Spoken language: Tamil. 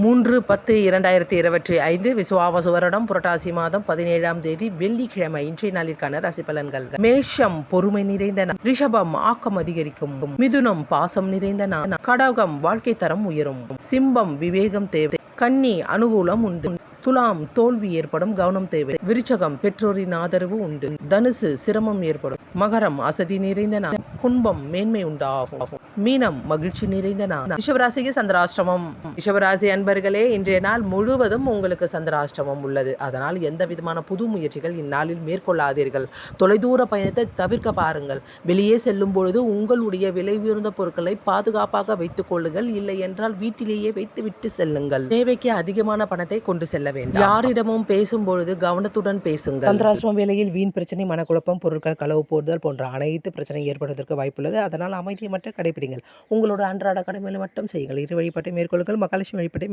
மூன்று பத்து இரண்டாயிரத்தி இருபத்தி ஐந்து விசுவாவசு வருடம் புரட்டாசி மாதம் பதினேழாம் தேதி வெள்ளிக்கிழமை இன்றைய நாளிற்கான ராசி பலன்கள். மேஷம் பொறுமை நிறைந்த ரிஷபம் ஆக்கம் அதிகரிக்கும். மிதுனம் பாசம் நிறைந்த கடகம் வாழ்க்கை தரம் உயரும். சிம்பம் விவேகம் தேவை. கன்னி அனுகூலம் உண்டு. துலாம் தோல்வி ஏற்படும் கவனம் தேவை. விருச்சகம் பெற்றோரின் ஆதரவு உண்டு. தனுசு சிரமம் ஏற்படும். மகரம் அசதி நிறைந்த நாள் கும்பம் மேன்மை உண்டாகும். மீனம் மகிழ்ச்சி நிறைந்த நாள் ரிஷபராசிக்கு சந்திராஷ்டமம். ரிஷபராசி அன்பர்களே இன்றைய நாள் முழுவதும் உங்களுக்கு சந்திராஷ்டமம் உள்ளது. அதனால் எந்த விதமான புது முயற்சிகள் இந்நாளில் மேற்கொள்ளாதீர்கள். தொலைதூர பயணத்தை தவிர்க்க பாருங்கள். வெளியே செல்லும் பொழுது உங்களுடைய விலை உயர்ந்த பொருட்களை பாதுகாப்பாக வைத்துக் கொள்ளுங்கள். இல்லை என்றால் வீட்டிலேயே வைத்துவிட்டு செல்லுங்கள். தேவைக்கு அதிகமான பணத்தை கொண்டு செல்ல வேண்டும். யாரிடமும் பேசும் பொழுது கவனத்துடன் பேசுங்கள். சந்திராஷ்டமம் வேளையில் வீண் பிரச்சனை மனக்குழப்பம் பொருட்கள் களவு போடுதல் போன்ற அனைத்து பிரச்சனை ஏற்படுவதற்கு வாய்ப்புள்ளது அதனால் அமைதியை மட்டும் கடைபிடிங்கள் உங்களோட அன்றாட கடமைகளை மட்டும் செய்யுங்கள். இரு வழிபாட்டை மேற்கொள்ளுங்கள். மகாலட்சுமி வழிபாட்டை